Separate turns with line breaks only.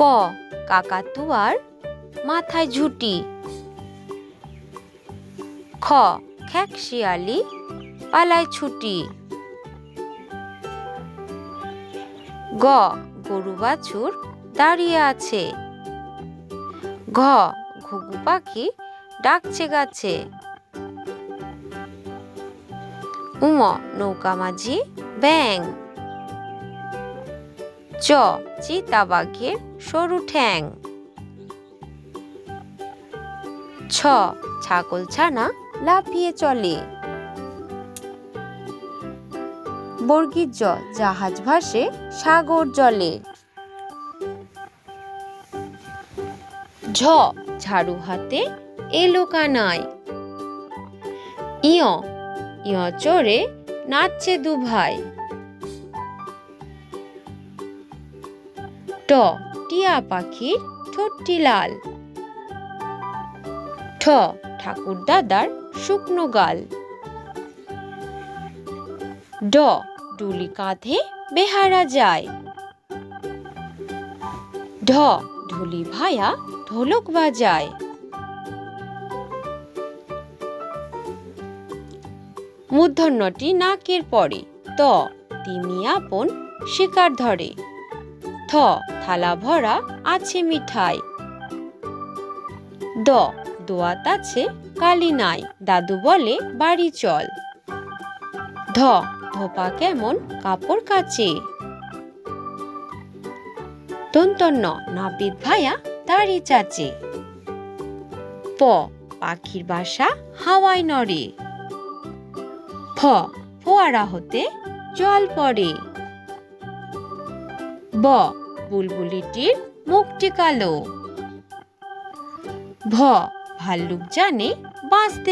ক, কাকাতুয়ার মাথায় ঝুটি। খ খ্যাক শিয়ালি পালায় ছুটি। গ গরু বাছুর দাঁড়িয়ে আছে। ঘ ঘুঘু পাখি ডাকছে গাছে। উম, নৌকা মাঝি ব্যাং। চ চিতাবাঘের সরু ঠ্যাং। ছ, ছাগল ছানা লাফিয়ে চলে। বর্গীর জ, জাহাজ ভাসে সাগর জলে। ঝ, ঝাড়ু হাতে এলো কানায়। ইয় ইয় চড়ে নাচছে দু ট, টিয়া পাখির ঠোঁটটি লাল। ঠ ঠাকুর দাদার শুকনো গাল। ড, ডুলি কাঁধে বেহারা যায়। ঢ, ঢুলি ভায়া ঢোলক বাজায়। মূর্ধন্যটি নাকের পরে, ত, তিমি আপন শিকার ধরে। থ থালা ভরা আছে মিঠাই। দ দোয়াত আছে, কালি নাই, দাদু বলে, বাড়ি চল। ধ, ধোপা কেমন, কাপড় কাচে। দন্তন্য, নাপিত ভায়া তারি চাচে। প, পাখির বাসা, হাওয়ায় নড়ে। ফ, ফোয়ারা হতে জল পড়ে। ব বুলবুলিটির মুখটি কালো। ভ ভাল্লুক জানে বাঁচতে